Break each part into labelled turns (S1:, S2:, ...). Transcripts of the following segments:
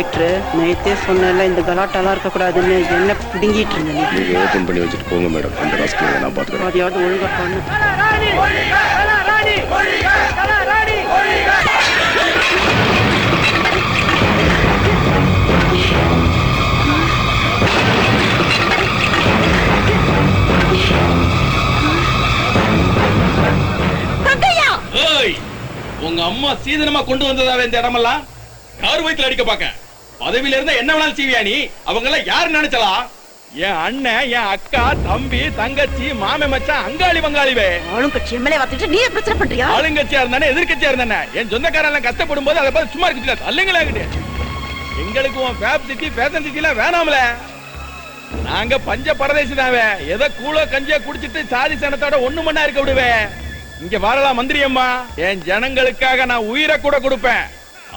S1: Inspector நேத்தே சொன்னல இந்த கலாட்டெல்லாம் இருக்கக்கூடாதுன்னு என்ன பிடுங்கிட்டு இருந்தேன்.
S2: நீங்க ஓபன் பண்ணி வச்சுட்டு போங்க மேடம். அந்த ராஸ்கல் நான் பாத்துக்கிறேன்
S1: அதையாவது ஒழுங்கா பண்ணு.
S3: ஏய் உங்க அம்மா சீதனமா கொண்டு வந்ததாவே இந்த இடமெல்லாம்? யார் வயித்துல அடிக்க பாக்க பதவியில இருந்தா என்ன வேணாலும் செய்வியா நீ? அவங்க எல்லாம் யாரு நினைச்சலாம் என் அண்ணன் என் அக்கா தம்பி தங்கச்சி மாமே மச்சான் அங்காளி வங்காளிவே
S4: ஆளும் கட்சி எம்எல்ஏ வந்துட்டு நீ பிரச்சனை பண்றியா?
S3: ஆளுங்கட்சியா இருந்தானே எதிர்க்கட்சியா இருந்தானே? என் சொந்தக்காரன் எல்லாம் கஷ்டப்படும் போது அதை பார்த்து சும்மா இருக்கு அல்லங்களா எங்களுக்கு உன் ஃபேப் சிட்டி ஃபேஷன் சிட்டில வேணாம்ல. நாங்க பஞ்ச பரதேசி தாவே எதை கூழோ கஞ்சியோ குடிச்சிட்டு சாதி சனத்தோட ஒண்ணு மண்ணா இருக்க விடுவேன் இங்க வரலாம் மந்திரி அம்மா. என் ஜனங்களுக்காக நான் உயிரை கூட கொடுப்பேன்.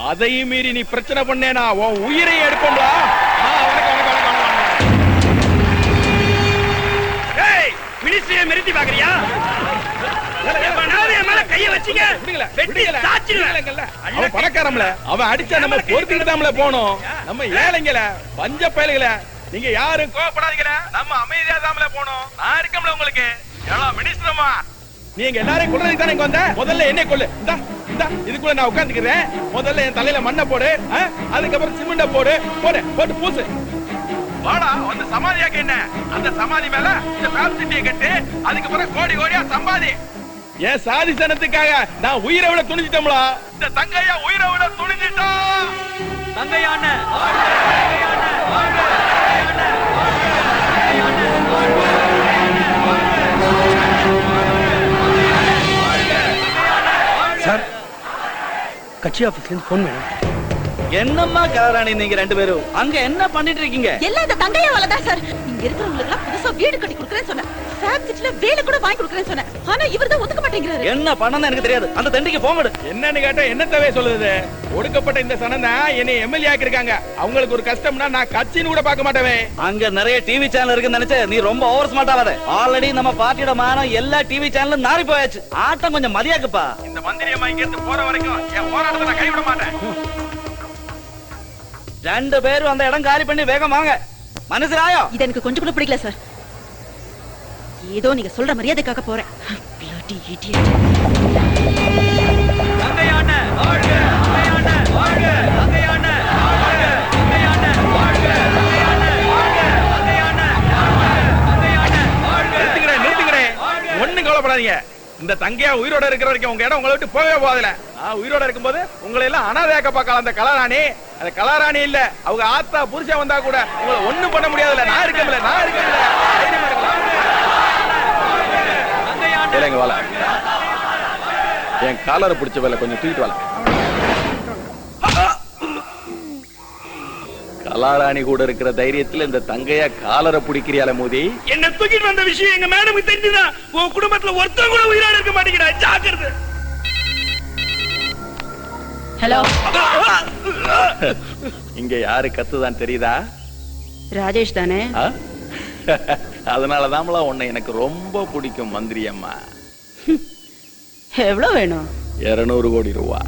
S3: அதையும் மீறி நீ பிரச்சனை பண்ணேனா? உன் உயிரை எடுப்போம்டா
S5: மினிஸ்ட்ரியை மிரட்டி பாக்குறியா.
S3: அவன் அடிச்சா நம்ம பொறுத்துக்கிட்டு தான்ல போனோம் நம்ம ஏழைங்கள பஞ்ச பயலுகள நீங்க யாரும் கோவப்படாதீங்கள நம்ம அமைதியா தான்ல போனோம் நான் இருக்கம்ல உங்களுக்கு. மினிஸ்டரமா நீங்க எல்லாரையும் கொல்றதுக்கு தானே இங்க வந்த? முதல்ல என்ன கொல்லு. இந்தா இதுக்குள்ள நான் உட்கார்ந்துக்கிறேன். முதல்ல என் தலையில மண்ணை போடு? அதுக்கப்புறம் சிமெண்ட போடு. போடு போட்டு பூசு. வாடா வந்து சமாதியாக்க என்ன? அந்த சமாதி மேல இந்த ஃபேம் சிட்டியை கட்டு அதுக்கப்புறம் கோடி கோடியா சம்பாதி. ஏன் சாதி சனத்துக்காக நான் உயிரை விட துணிஞ்சிட்டோம்லா? இந்த தங்கையா உயிரை விட துணிஞ்சிட்டோம். தங்கையான
S5: கட்சி ஆபீஸ்ல போன் வேணும்
S6: என்னம்மா கலராணி நீங்க ரெண்டு பேரும்? அங்க என்ன பண்ணிட்டு இருக்கீங்க?
S4: எல்லாம் இந்த தங்கையாவால தான் சார். இங்க இருக்கிறவங்களுக்கு புதுசா வீடு கட்டி கொடுக்குறேன்னு சொன்னேன். ஃபேப் சிட்டில வேலை கூட வாங்கி கொடுக்குறேன்னு சொன்னேன். ஆனா இவர் தான் ஒத்துக்க மாட்டேங்கிறாரு.
S6: என்ன பண்ணணும் எனக்கு தெரியாது. அந்த தண்டிக்கு போங்கடு
S3: என்னன்னு கேட்டா என்னத்தவே சொல்லுது? ஒடுக்கப்பட்ட இந்த சனம் தான் என்னை எம்எல்ஏ ஆக்கிருக்காங்க அவங்களுக்கு ஒரு கஷ்டம்னா நான் கட்சின்னு கூட பார்க்க மாட்டவே
S6: அங்க நிறைய டிவி சேனல் இருக்குன்னு நினைச்ச நீ ரொம்ப ஓவர் ஸ்மார்ட் ஆகாத ஆல்ரெடி நம்ம பார்ட்டியோட மானம் எல்லா டிவி சேனலும் நாரி போயாச்சு. ஆட்டம் கொஞ்சம் மதியாக்குப்பா.
S3: இந்த மந்திரி அம்மா இங்க இருந்து போற வரைக்கும் என் போராட்டத்தை நான் கைவிட மாட்டேன்.
S6: ரெண்டு பேரும் அந்த இடம் காலி பண்ணி வேகம் வாங்க. மனசிலாயோ
S4: இது எனக்கு கொஞ்சம் கூட பிடிக்கல சார். ஏதோ நீங்க சொல்ற மரியாதைக்காக போறேன்.
S3: ஒண்ணும் கவலைப்படாதீங்க. இந்த தங்கையா உயிரோட இருக்கிற வரைக்கும் உங்க இடம் உங்களை விட்டு போகவே போகாதுல நான் உயிரோட இருக்கும்போது உங்களை எல்லாம் அனாதையாக்க பார்க்கலாம் அந்த கலாராணி. அந்த கலாராணி இல்ல. அவங்க ஆத்தா புருஷன் வந்தா கூட உங்களை ஒண்ணும் பண்ண முடியாதுல்ல. நான் இருக்கேன்ல நான் இருக்கலாம்.
S2: இல்லைங்க வாழ. என் காலரை பிடிச்ச வேலை கொஞ்சம் தூக்கிட்டு வாழ. கலாராணி கூட இருக்கிற தைரியத்துல இந்த தங்கையா காலரை பிடிக்கிறியால மோதி.
S5: என்ன தூக்கிட்டு வந்த விஷயம் எங்க மேடமுக்கு தெரிஞ்சுதா உன் குடும்பத்துல ஒருத்தன் கூட உயிரோட இருக்க மாட்டேங்கிறா. ஜாக்கிரதை.
S4: ஹலோ.
S2: இங்க யாரு கத்துதான் தெரியுதா?
S1: ராஜேஷ் தானே?
S2: ஆ? அதனாலதான்ல உன்னை எனக்கு ரொம்ப பிடிக்கும் மந்திரி அம்மா.
S1: எவ்வளவு வேணும்?
S2: இருநூறு கோடி ரூபா.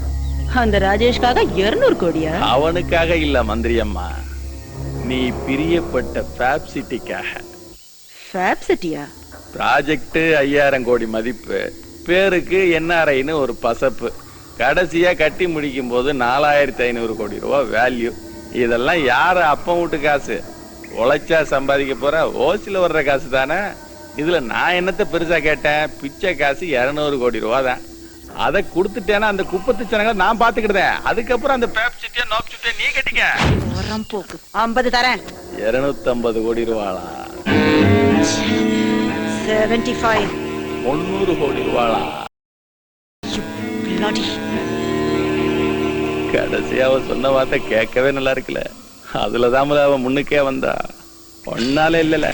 S1: அந்த ராஜேஷ்காக இருநூறு கோடியா?
S2: அவனுக்காக இல்ல மந்திரி அம்மா. நீ பிரியப்பட்ட ஃபேப் சிட்டிக்காக
S1: ஃபேப் சிட்டியா
S2: ப்ராஜெக்ட் ஐயாயிரம் கோடி மதிப்பு. பேருக்கு என்ஆர்ஐன்னு ஒரு பசப்பு. கடைசியா கட்டி முடிக்கும் போது நாலாயிரத்தி ஐநூறு கோடி ரூபா வேல்யூ இதெல்லாம் யாரு அப்பன் வீட்டு காசு? உழைச்சா சம்பாதிக்க போற ஓசில வர்ற காசு தானே? இதுல நான் என்னத்த பெருசா கேட்டேன்? பிச்சை காசு இருநூறு கோடி ரூபா தான். அதை கொடுத்துட்டேன்னா அந்த குப்பத்து ஜனங்களை நான் பாத்துக்கிட்டேன் அதுக்கப்புறம் அந்த பேப் சிட்டியா நோப் சிட்டியா நீ கட்டிக்க.
S1: உரம் போக்கு. ஐம்பது தரேன்.
S2: இருநூத்தி ஐம்பது கோடி ரூபாளா?
S1: செவன்டி ஃபைவ்
S2: முன்னூறு கோடி ரூபாளா? கடைசியா அவ சொன்ன வார்த்தை கேட்கவே நல்லா இருக்குல்ல. அதுலதான் அவ முன்னுக்கே வந்தா. ஒன்னால இல்லல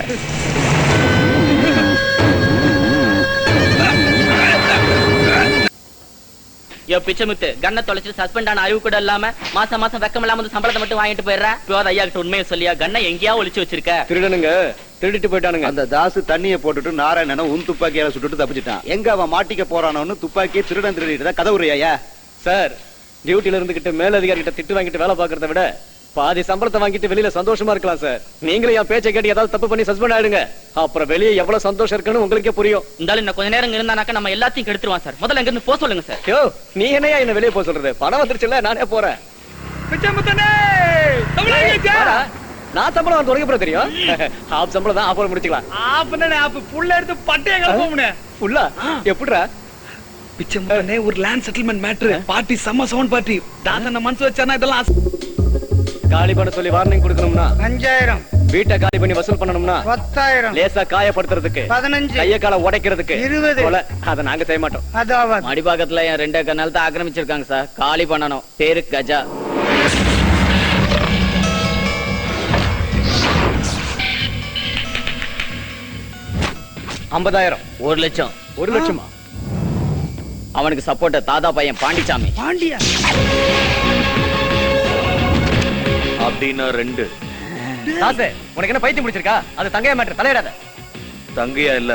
S7: யோ பிச்சமுத்து கண்ணை சஸ்பெண்ட் ஆன அறிவு கூட இல்லாம மாசம் மாசம் வெக்கம் இல்லாம வந்து சம்பளத்தை மட்டும் வாங்கிட்டு போயிடுற? பியோத ஐயா கிட்ட உண்மையை சொல்லியா? கண்ணை எங்கேயா ஒளிச்சு வச்சிருக்க?
S8: திருடனுங்க திருடிட்டு போயிட்டானுங்க. அந்த தாசு தண்ணிய போட்டுட்டு நாராயணனை உன் துப்பாக்கியால சுட்டுட்டு தப்பிச்சிட்டான். எங்க அவன் மாட்டிக்க போறானோன்னு துப்பாக்கியை திருடன் திருடிட்டு தான் கதவுறியா
S9: சார் டியூட்டில இருந்துகிட்டு மேலதிகாரி கிட்ட திட்டு வாங்கிட்டு வேலை பாக்குறத விட பாதி சம்பளத்தை வாங்கிட்டு வெளியில சந்தோஷமா இருக்கலாம் சார். நீங்களும் என் பேச்சை கேட்டு ஏதாவது தப்பு பண்ணி சஸ்பெண்ட் ஆயிடுங்க. அப்புறம் வெளியே எவ்வளவு சந்தோஷம் இருக்குன்னு உங்களுக்கே புரியும்.
S7: இருந்தாலும் இன்னும் கொஞ்ச நேரம் இருந்தானாக்கா நம்ம எல்லாத்தையும் கெடுத்துருவான் சார். முதல்ல இங்க இருந்து போக சொல்லுங்க சார்.
S9: யோ நீ என்னையா என்ன வெளியே போக சொல்றது? பணம் வந்துருச்சுல்ல நானே போறேன். நான் சம்பளம் அப்புறம் தெரியும்? ஹாஃப் சம்பளம் தான் ஆஃப் முடிச்சுக்கலாம்.
S5: ஆப் என்ன ஆப் புள்ள எடுத்து பட்டைய கிளப்போம்னே
S9: ஃபுல்லா எப்படிடா?
S5: பிச்சமுத்தனே ஒரு லேண்ட் செட்டில்மெண்ட் மேட்ரு பார்ட்டி செம்ம சவுண்ட் பார்ட்டி தாத்தன மனசு வச்சானா இதெல்லாம்.
S9: காலி பண்ண சொல்லி வார்னிங் கொடுக்கணும்னா?
S1: அஞ்சாயிரம்.
S9: வீட்டை காலி பண்ணி வசூல் பண்ணணும்னா?
S1: பத்தாயிரம்.
S9: லேசா காயப்படுத்துறதுக்கு.
S1: பதினஞ்சு.
S9: கைய காலை உடைக்கிறதுக்கு.
S1: இருபது.
S9: கொலை. அதை நாங்க செய்ய மாட்டோம்.
S1: அதாவது.
S7: மடிப்பாக்கத்துல என் ரெண்டு ஏக்கர் நிலத்தை ஆக்கிரமிச்சிருக்காங்க சார். காலி பண்ணணும். பேரு கஜா.
S9: ஐம்பதாயிரம்.
S7: ஒரு லட்சம்.
S9: ஒரு லட்சமா?
S7: அவனுக்கு சப்போர்ட்ட தாதா பையன் பாண்டிச்சாமி.
S5: பாண்டியா?
S2: அப்படின்னா ரெண்டு.
S9: தாசு உனக்கு என்ன பைத்தியம் முடிச்சிருக்கா அது தங்கையா மேட்டர் தலையிடாத.
S2: தங்கையா இல்ல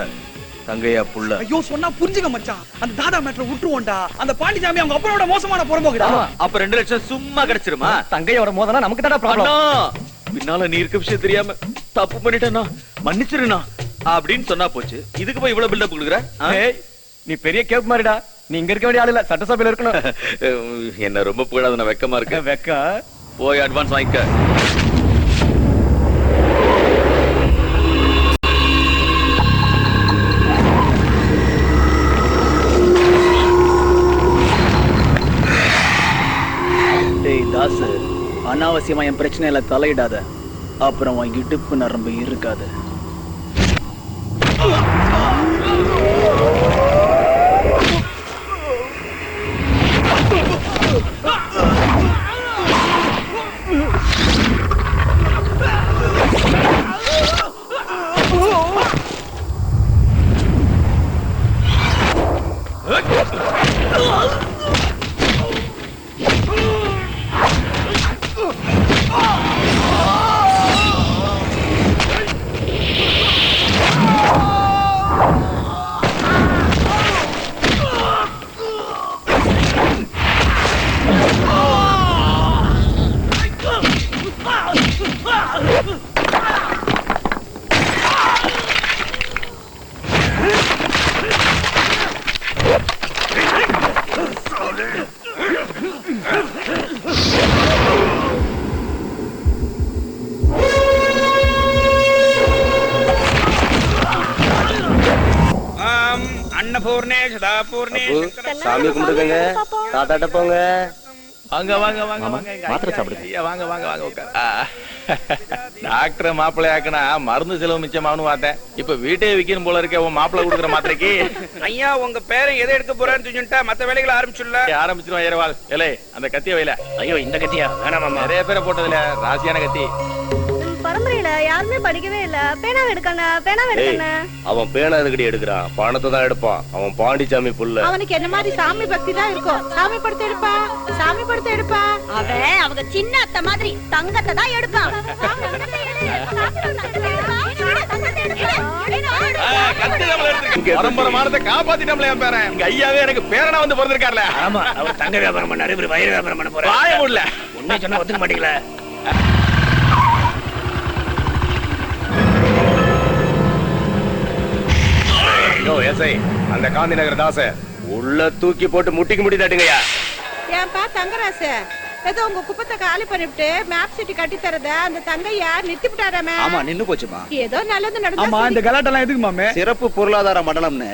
S2: தங்கையா புள்ள.
S5: ஐயோ சொன்னா புரிஞ்சுக்க மச்சான். அந்த தாதா மேட்ல விட்டுருவோம்டா. அந்த பாண்டிசாமி அவங்க அப்பனோட மோசமான புறம்போக்குடா.
S2: அப்ப ரெண்டு லட்சம் சும்மா கிடைச்சிருமா?
S9: தங்கையோட மோதனா நமக்கு தானே ப்ராப்ளம்
S2: பின்னால நீ இருக்க விஷயம் தெரியாம தப்பு பண்ணிட்டேன்னா மன்னிச்சிருண்ணா. அப்படின்னு சொன்னா போச்சு. இதுக்கு போய் இவ்வளவு பில்டப் கொடுக்குற?
S9: நீ பெரிய கேப் மாதிரிடா நீ இங்க இருக்க வேண்டிய ஆளு இல்ல சட்டசபையில இருக்கணும்.
S2: என்ன ரொம்ப புகழாத நான் வெக்கமா இருக்கேன்
S9: வெக்கா?
S2: போய் அட்வான்ஸ் வாங்கிக்க.
S6: தாசு அனாவசியமா என் பிரச்சனையில தலையிடாத. அப்புறம் உன் இடுப்பு நரம்பு இருக்காது.
S8: சாமி கும்பிடுங்க தாத்தாட்ட போங்க.
S2: வாங்க வாங்க வாங்க வாங்க
S8: மாத்திரை
S2: ஐயா,
S8: சாப்பிடுங்க.
S2: ஐயா, வாங்க வாங்க வாங்க உட்கார். டாக்டர் மாப்பிள்ளை ஆக்குனா மருந்து செலவு மிச்சமானு பார்த்தேன். இப்ப வீட்டே விக்கணும் போல இருக்க உன் மாப்பிள்ளை கொடுக்குற மாத்திரைக்கு.
S5: ஐயா உங்க பேரை எதை எடுக்க போறான்னு சொல்லிட்டா மத்த வேலைகளை ஆரம்பிச்சுள்ள
S2: ஆரம்பிச்சிருவான் ஏரவால் ஏலே அந்த கத்திய வைல
S5: ஐயோ இந்த கத்தியா? வேணாமாமா
S2: நிறைய பேரை போட்டதுல ராசியான கத்தி.
S10: பரம்பரையில யாருமே படிக்கவே இல்ல. பேனாவை எடுக்கண்ணா பேனாவை எடுக்கண்ணா.
S8: அவன் பேனா எதுக்கடி எடுக்கிறான்? பணத்தை தான் எடுப்பான். அவன் பாண்டிச்சாமி புள்ள
S4: அவனுக்கு என்ன மாதிரி சாமி பக்தி தான் இருக்கும். சாமி படத்தை எடுப்பா சாமி படத்தை எடுப்பா.
S10: அவன் அவங்க சின்ன அத்தை மாதிரி தங்கத்தை தான் எடுப்பான்.
S2: பரம்பரமானதை காப்பாத்திட்டோம்ல என் பேரன். எங்க ஐயாவே எனக்கு பேரனா வந்து பிறந்திருக்காருல.
S5: ஆமா. அவர் தங்க வியாபாரம் பண்ணாரு இவர் வயிறு வியாபாரம் பண்ண போறாரு.
S2: வாய முடியல
S5: உண்மை சொன்னா ஒத்துக்க மாட்டீங்களா.
S8: யோ எஸ்ஐ அந்த காந்தி நகர் தாச உள்ள தூக்கி போட்டு முட்டிக்கு முட்டி தட்டுங்கய்யா.
S4: ஏன்பா தங்கராசு? ஏதோ உங்க குப்பத்தை காலி பண்ணிவிட்டு மேப் சிட்டி கட்டி தரத அந்த தங்கையா? நிறுத்தி விட்டாராமே.
S8: ஆமா நின்னு போச்சுமா.
S4: ஏதோ நல்லது
S5: ஆமா இந்த
S4: நடந்தா
S5: கலாட்டெல்லாம் எதுக்கு மாமே
S8: சிறப்பு பொருளாதார மண்டலம்னு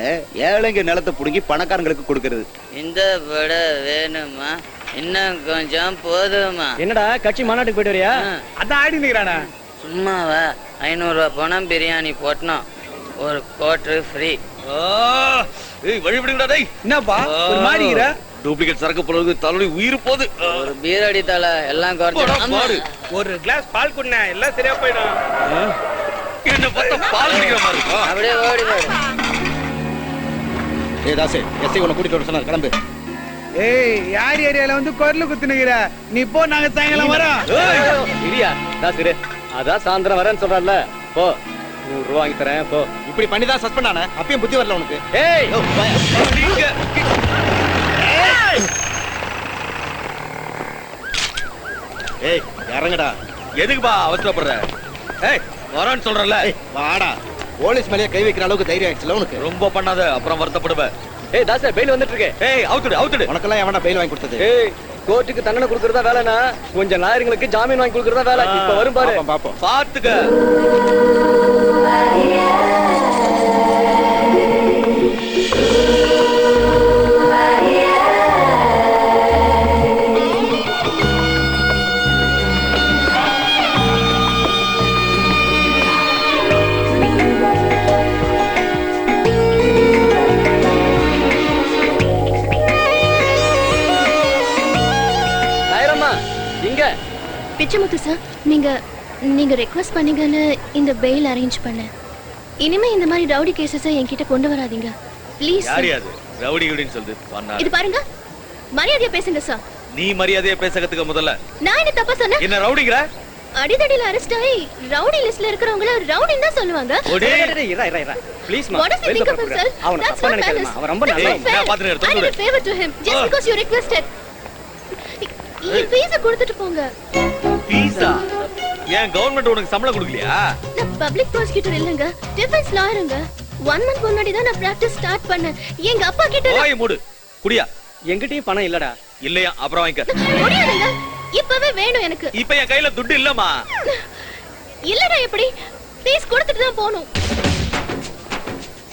S8: ஏழைங்க நிலத்தை புடுங்கி பணக்காரங்களுக்கு கொடுக்கறது.
S7: இந்த பட வேணுமா? இன்னும் கொஞ்சம் போதுமா?
S9: என்னடா கட்சி மாநாட்டுக்கு போயிட்டு வரியா?
S5: அதான் ஆடி நிக்கிறானே.
S7: சும்மாவா? ஐநூறு ரூபாய் பணம் பிரியாணி போட்டணும். ஒரு கோட்ரு ஃப்ரீ
S2: ஏய் வழி விடுங்கடா டேய்.
S5: என்னப்பா ஒரு மாதிரி இருக்கிற?
S2: டூப்ளிகேட் சரக்கு போறது தலைவலி உயிர் போகுது.
S7: ஒரு பீரடி தலை எல்லாம்
S2: போடா, பாரு.
S5: ஒரு கிளாஸ் பால் குடின எல்லாம் சரியா போயிடும்.
S2: என்ன பார்த்தா பால் குடிக்கிற மாதிரி இருக்கும்
S7: அப்படியே ஓடி போயிடு.
S8: ஏ தாசே எஸ்ஐ உன்னை கூட்டிட்டு வர சொன்னார். கிளம்பு.
S5: ஏய் யார் ஏரியால வந்து குரல் குத்துனுகிற நீ போ நாங்க சாயங்காலம் வரோம்.
S9: இரியா தாசு இரு அதான் சாயந்தரம் வரேன்னு சொல்றான்ல போ. நூறு ரூபா வாங்கி தரேன். போ
S8: இப்படி பண்ணி தான் சஸ்பெண்ட் ஆன அப்பயும் புத்தி வரல உனக்கு.
S9: ஏய்!
S8: ஏய்! இறங்குடா.
S3: எதுக்குப்பா அவசரப்படுற? ஏய் வரேன்னு சொல்றல
S8: ஏய், வாடா. போலீஸ் மேலேயே கை வைக்கிற அளவுக்கு தைரியம் ஆயிடுச்சுல உனக்கு?
S3: ரொம்ப பண்ணாத அப்புறம் வருத்தப்படுவேன்
S9: ஏய் தாசே பெயில் வந்துட்டு இருக்கு.
S3: ஏய் அவுத்துடு அவுத்துடு.
S8: உனக்கெல்லாம் எவனா பெயில் வாங்கி கொடுத்தது?
S9: ஏய் கோர்ட்டுக்கு தண்டனை கொடுக்கறதா வேலைனா கொஞ்சம் லாயருங்களுக்கு ஜாமீன் வாங்கி கொடுக்கறதா வேலை. இப்ப வரும் பாரு.
S8: பாப்போம்.
S3: பாத்துக்க.
S10: பிச்சைமுத்து சார் நீங்க நீங்க ரெக்வஸ்ட் பண்ணீங்கன்னு இந்த பெயில் அரேஞ்ச் பண்ணேன். இனிமே இந்த மாதிரி ரவுடி கேசஸ் என்கிட்ட கொண்டு வராதீங்க. ப்ளீஸ்
S3: யார் யாது ரவுடி கிவுடின்னு சொல்லுது
S10: இது பாருங்க. மரியாதையா பேசுங்க சார்
S3: நீ மரியாதையா பேச கத்துக்க முதல்ல.
S10: நான் என்ன தப்பா சொன்னேன்?
S3: என்ன ரவுடிங்கிற
S10: அடிதடியில அரெஸ்ட் ஆகி ரவுடி லிஸ்ட்ல இருக்கிறவங்கள ரவுடின்னு தான் சொல்லுவாங்க.
S9: இரா இரா இரா ப்ளீஸ் மா.
S10: Does he think of himself?
S9: அவன தப்பா நினைக்காதமா. அவன் ரொம்ப
S10: fair.
S3: நான்
S10: did a
S3: தொட்டுடு.
S10: favor to him. Just
S3: Ah.
S10: because you requested. என் ஃபீஸ கொடுத்துட்டு போங்க.
S3: பீஸா ஏன் கவர்மெண்ட் உனக்கு சம்பளம் கொடுக்கலையா?
S10: நான் பப்ளிக் ப்ராசிக்யூட்டர் இல்லங்க டிஃபென்ஸ் லாயருங்க ஒன் மந்த் முன்னாடி தான் நான் பிராக்டிஸ் ஸ்டார்ட் பண்ணேன். எங்க அப்பா கிட்ட நான்-
S3: ஓய் மூடு. குடியா.
S9: எங்கிட்டயும் பணம் இல்லடா.
S3: இல்லையா? அப்புறம் வாங்கிக்க.
S10: முடியாதுங்க. இப்பவே வேணும் எனக்கு.
S3: இப்ப என் கையில துட்டு இல்லம்மா.
S10: இல்லடா எப்படி? ஃபீஸ் கொடுத்துட்டு தான் போகணும்.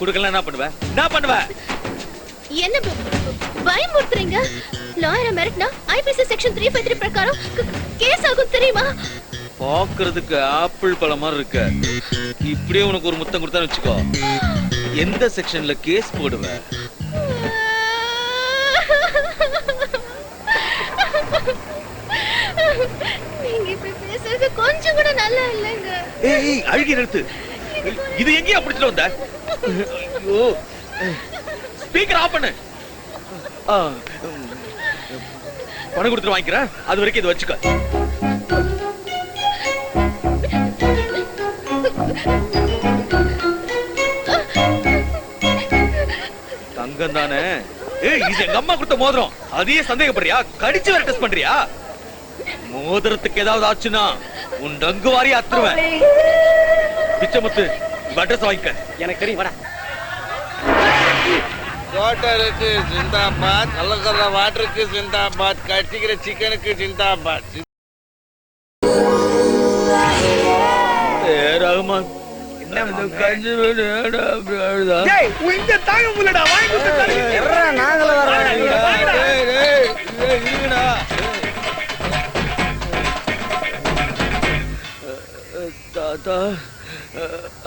S3: குடுக்கல என்ன பண்ணுவ? என்ன பண்ணுவ?
S10: என்ன பயமுறுத்துறீங்க? லாயரை மிரட்டினா IPC section three five three பிரகாரம் கேஸ் ஆகும் தெரியுமா?
S3: பாக்குறதுக்கு ஆப்பிள் பழம் மாதிரி இருக்க. இப்படியே உனக்கு ஒரு முத்தம் கொடுத்தான்னு வச்சுக்கோ. எந்த செக்ஷன்ல கேஸ் போடுவ?
S10: நீங்க இப்படி பேசுறது கொஞ்சம் கூட நல்லா இல்லைங்க.
S3: ஏய் அழுகி நிறுத்து. இது எங்கேயா பிடிச்சிட்டு வந்த? ஐயோ. ஸ்பீக்கர் ஆஃப் பண்ணு. பணம் கொடுத்துட்டு வாங்கிக்கிறேன். அது வரைக்கும் இது வச்சுக்க. தங்கம் தானே ஏய் இது எங்க அம்மா கொடுத்த மோதிரம். அதையே சந்தேகப்படுறியா? கடிச்சு வேற டெஸ்ட் பண்றியா? மோதிரத்துக்கு ஏதாவது ஆச்சுன்னா உன் டங்கு வாரி அத்துருவேன். பிச்சைமுத்து அட்ரஸ் வாங்கிக்க.
S9: எனக்கு தெரியும் வாடா.
S11: ஹோட்டலுக்கு ஜிந்தாபாத் கலக்கற வாட்டருக்கு ஜிந்தாபாத் கட்டிக்கிற சிக்கனுக்கு ஜிந்தாபாத்
S3: ரகுமான்.
S5: தாங்க முடியலடா வாங்கி.
S3: தாத்தா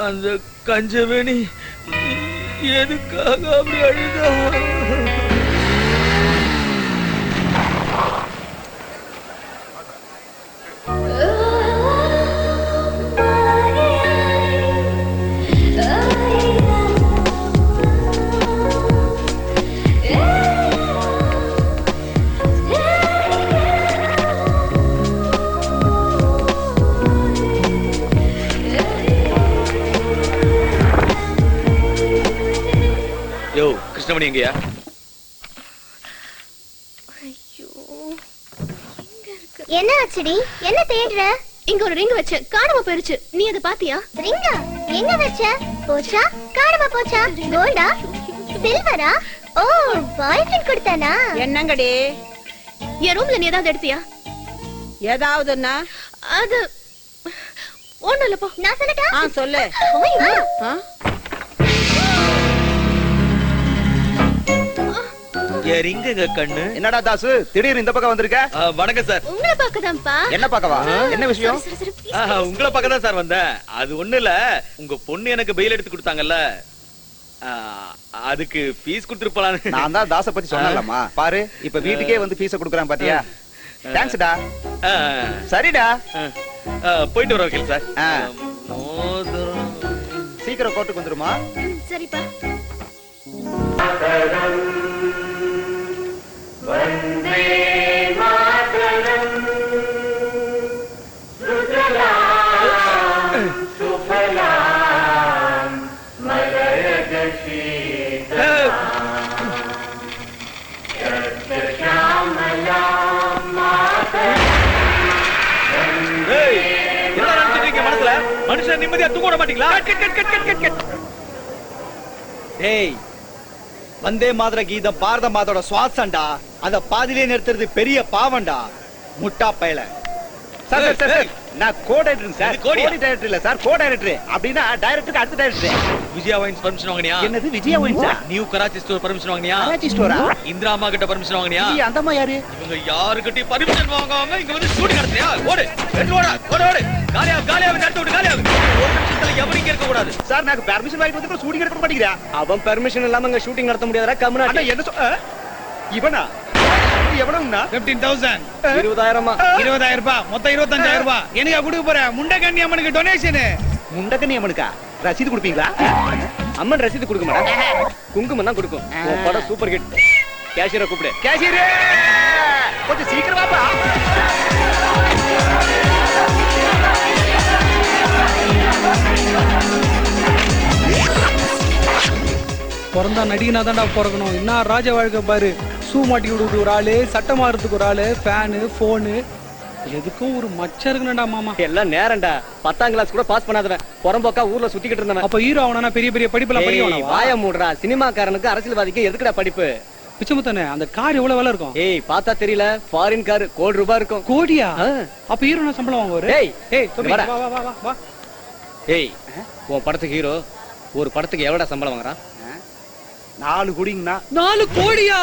S3: அந்த கஞ்சவேணி எதுக்காக அப்படி அழுதா? கிருஷ்ணமணி எங்கயா?
S10: என்ன ஆச்சுடி? என்ன தேடுற? இங்க ஒரு ரிங் வச்ச காணாம போயிருச்சு. நீ அதை பாத்தியா? ரிங்கா எங்க வச்ச? போச்சா? காணாம போச்சா? கோல்டா? சில்வரா? ஓ பாய் ஃப்ரெண்ட் கொடுத்தானா?
S1: என்னங்கடி?
S10: என் ரூம்ல நீ ஏதாவது எடுத்தியா?
S1: ஏதாவதுன்னா?
S10: அது ஒண்ணும் இல்ல போ. நான் சொல்லட்டா?
S1: ஆ சொல்லு. ஆ?
S3: ஏன் ரிங்க கண்ணு.
S8: என்னடா தாசு திடீர்னு இந்த பக்கம் வந்திருக்க?
S3: வணக்கம் சார்.
S10: உங்களை பார்க்கதான்ப்பா.
S8: என்ன பார்க்கவா? என்ன விஷயம்?
S3: உங்களை பார்க்க தான் சார் வந்தேன். அது ஒண்ணு இல்ல. உங்க பொண்ணு எனக்கு பெயில் எடுத்து கொடுத்தாங்கல்ல. அதுக்கு ஃபீஸ் கொடுத்துருப்பான்னு
S8: நான் தான் தாச பத்தி சொன்னேன்லம்மா. பாரு இப்ப வீட்டுக்கே வந்து ஃபீஸ குடுக்குறான் பாத்தியா? தேங்க்ஸ்டா சரிடா.
S3: போயிட்டு வர வக்கீல் சார்.
S8: சீக்கிரம் கோர்ட்டுக்கு வந்துருமா?
S10: சரிப்பா.
S5: நிம்மதியா தூங்க மாட்டீங்களா?
S8: டேய் வந்தே மாதர கீதம் பாரத மாதோட சுவாசம்டா. அத பாதியிலே நிறுத்துறது பெரிய பாவம்டா. முட்டா பயல. சார் சார் நான் கோ டைரக்டர் சார்? கோடி டைரக்டர் இல்ல சார் கோ டைரக்டர் அப்படின்னா டைரக்டருக்கு அடுத்த டைரக்டர்
S5: விஜயா வைன்ஸ் பர்மிஷன் வாங்குனியா?
S8: என்னது விஜயா ஒயின்ஸா
S5: நியூ கராச்சி ஸ்டோர் பர்மிஷன் வாங்குனியா?
S8: கராச்சி ஸ்டோரா
S5: இந்திரா அம்மா கிட்ட பர்மிஷன் வாங்குனியா?
S8: இது அந்தம்மா யாரு?
S5: இவங்க யாருக்கிட்டையும் பர்மிஷன் வாங்காம இங்க வந்து ஷூட் நடத்தியா ஓடு எடுத்து ஓட ஓடு ஓடு. காலியா காலியா நடத்து விட்டு காலியா ஒரு நிமிஷத்துல இங்க இருக்க கூடாது.
S8: சார் நான் பெர்மிஷன் வாங்கி வந்து ஷூட்டிங் எடுக்க மாட்டேங்கிறா.
S9: அவன் பெர்மிஷன் இல்லாம அங்க ஷூட்டிங் நடத்த முடியாதா கம்முனா
S8: என்ன சொ ஆ? இவனா? எவனும்னா
S5: பிப்டீன் தௌசண்ட்
S9: இருபதாயிரமா?
S5: இருபதாயிரம் ரூபாய் மொத்தம் இருபத்தஞ்சாயிரம் ரூபாய் எனக்கு கொடுக்க போற? முண்டகண்ணி அம்மனுக்கு டொனேஷன்
S8: முண்டக்கண்ணி அவனுக்கா ரசீது கொடுப்பீங்களா?
S9: அம்மன் ரசீது கொடுக்க மாட்டான். குங்குமம் தான் கொடுக்கும். படம் சூப்பர் ஹிட் கேஷியரை கூப்பிடு.
S8: கேஷியரே! கொஞ்சம் சீக்கிரம் வாப்பா.
S12: பிறந்தா நடிகனா தான்டா பிறக்கணும். என்ன ராஜ வாழ்க்கை பாரு. ஷூ மாட்டி விடுறது ஒரு ஆளு சட்டை மாறுறதுக்கு ஒரு ஆளு ஃபேனு ஃபோனு எதுக்கும் ஒரு மச்சம் இருக்கணும்டா மாமா.
S9: எல்லாம் நேரம்டா. பத்தாம் கிளாஸ் கூட பாஸ் பண்ணாதவன். புறம்போக்கா ஊர்ல சுத்திக்கிட்டு இருந்தவன்.
S12: அப்ப ஹீரோ அவனா பெரிய பெரிய படிப்பெல்லாம்
S9: ஏய்,
S12: படிக்க
S9: வாய மூடுறா சினிமாக்காரனுக்கு அரசியல்வாதிக்கு எதுக்குடா படிப்பு?
S12: பிச்சமுத்தானே அந்த கார் எவ்வளவு விலை இருக்கும்?
S9: ஏய் பார்த்தா தெரியல. ஃபாரின் கார் கோடி ரூபாய் இருக்கும்.
S12: கோடியா. அப்ப ஹீரோ என்ன சம்பளம் வாங்குவாரு?
S9: ஏய்,
S12: ஏய் வா வா வா வா.
S9: ஏய் உன் படத்துக்கு ஹீரோ ஒரு படத்துக்கு எவ்வளவு சம்பளம் வாங்குறான்?
S8: நாலு குடிங்கண்ணா.
S12: நாலு கோடியா?